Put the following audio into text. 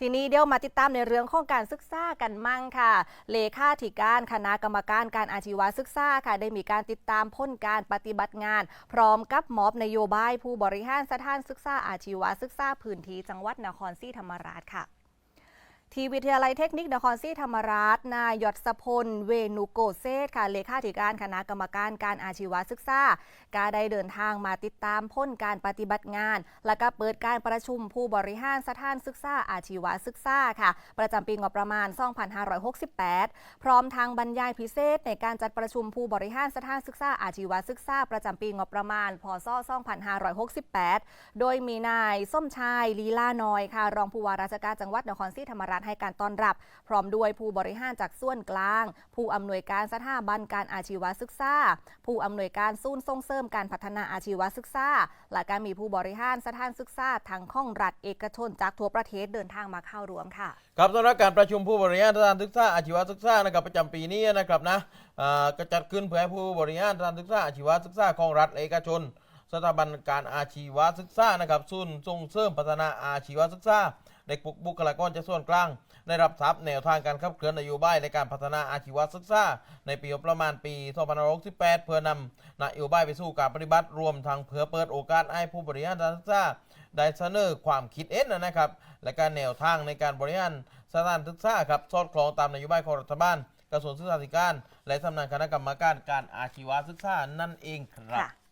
ทีนี้เดี๋ยวมาติดตามในเรื่องของการศึกษากันมั่งค่ะ เลขาธิการคณะกรรมการการอาชีวศึกษาค่ะ ได้มีการติดตามพ้นการปฏิบัติงาน พร้อมกับมอบนโยบายผู้บริหารสถานศึกษาอาชีวศึกษาพื้นที่จังหวัดนครศรีธรรมราชค่ะ ที่วิทยาลัยเทคนิคนครศรีธรรมราช นายยศพล เวนุโกเซตค่ะ เลขาธิการคณะกรรมการการอาชีวศึกษา ก็ได้เดินทางมาติดตามพ้นการปฏิบัติงาน และก็เปิดการประชุมผู้บริหารสถานศึกษาอาชีวศึกษาค่ะ ประจำปีงบประมาณ 2568 พร้อมทางบรรยายพิเศษ ในการจัดประชุมผู้บริหารสถานศึกษาอาชีวศึกษา ประจำปีงบประมาณ พศ 2568 โดยมีนายส้มชายลีลาน้อยค่ะ รองผู้ว่าราชการจังหวัดนครศรีธรรมราชให้การต้อนรับ พร้อมด้วยผู้บริหารจากส่วนกลาง ผู้อำนวยการสถาบันการอาชีวศึกษา ผู้อำนวยการศูนย์ส่งเสริมการพัฒนาอาชีวศึกษา และการมีผู้บริหารสถานศึกษาทั้งของรัฐเอกชนจากทั่วประเทศเดินทางมาเข้าร่วมค่ะ ครับสำหรับการประชุมผู้บริหารสถานศึกษาอาชีวศึกษานะครับประจำปีนี้นะครับนะก็จัดขึ้นเพื่อให้ผู้บริหารสถานศึกษาอาชีวศึกษาของรัฐเอกชน สถาบันการอาชีวศึกษานะครับศูนย์ส่งเสริมพัฒนาอาชีวศึกษาเด็กบุคลากรจากส่วนกลาง ได้รับทรัพย์แนวทางการขับเคลื่อนนโยบายในการพัฒนาอาชีวศึกษา ในปีประมาณปี 2568 เพื่อนำนโยบายไปสู่การปฏิบัติรวมทั้งเพื่อเปิดโอกาสให้ผู้บริหารสถานศึกษาได้เสนอความคิดเห็นนะครับ และการแนวทางในการบริหารสถานศึกษาครับสอดคล้องตามนโยบายของรัฐบาลกระทรวงศึกษาธิการ และสำนักคณะกรรมการการอาชีวศึกษานั่นเองครับ